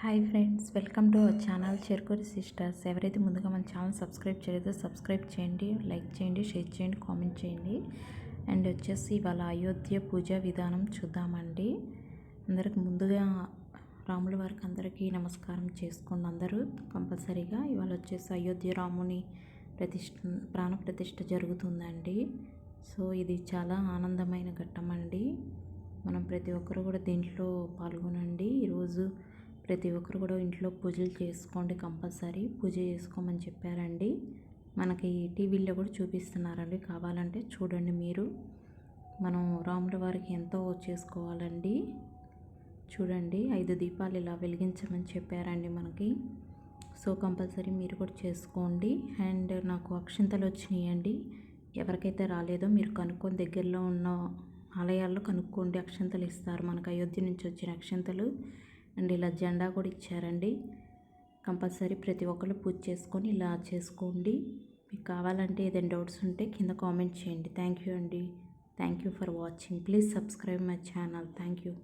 Hi friends welcome to our channel Cherukuri sisters. ఎవరైతే ముందుగా మన ఛానల్ సబ్స్క్రైబ్ చేయలేదో సబ్స్క్రైబ్ చేయండి లైక్ చేయండి షేర్ చేయండి కామెంట్ చేయండి. అండ్ వచ్చేసి ఇవాళ అయోధ్య పూజా విధానం చూద్దామండి. అందరికి ముందుగా రాముల వారికి అందరికీ నమస్కారం చేసుకోండి అందరూ కంపల్సరీగా ఇవాళ వచ్చేసి అయోధ్య రాముని ప్రతిష్ఠ ప్రాణ ప్రతిష్ఠ జరుగుతుందండి. సో ఇది చాలా ఆనందమైన ఘట్టం అండి మనం ప్రతి ఒక్కరు కూడా దీంట్లో పాల్గొనండి. ఈరోజు ప్రతి ఒక్కరు కూడా ఇంట్లో పూజలు చేసుకోండి కంపల్సరీ. పూజ చేసుకోమని చెప్పారండి. మనకి టీవీలో కూడా చూపిస్తున్నారండి. కావాలంటే చూడండి మీరు. మనం రాముల వారికి ఎంతో చేసుకోవాలండి. చూడండి ఐదు దీపాలు ఇలా వెలిగించమని చెప్పారండి మనకి. సో కంపల్సరీ మీరు కూడా చేసుకోండి. అండ్ నాకు అక్షింతలు వచ్చినాయండి. ఎవరికైతే రాలేదో మీరు కనుక్కొని దగ్గరలో ఉన్న ఆలయాల్లో కనుక్కోండి. అక్షంతలు ఇస్తారు. మనకు అయోధ్య నుంచి వచ్చిన అక్షంతలు. అండ్ ఇలా జెండా కూడా ఇచ్చారండి. కంపల్సరీ ప్రతి ఒక్కరు పూజ చేసుకొని ఇలా చేసుకోండి. మీకు కావాలంటే ఏదైనా డౌట్స్ ఉంటే కింద కామెంట్ చేయండి. థ్యాంక్ యూ అండి. Thank you for watching. Please subscribe my channel. Thank you.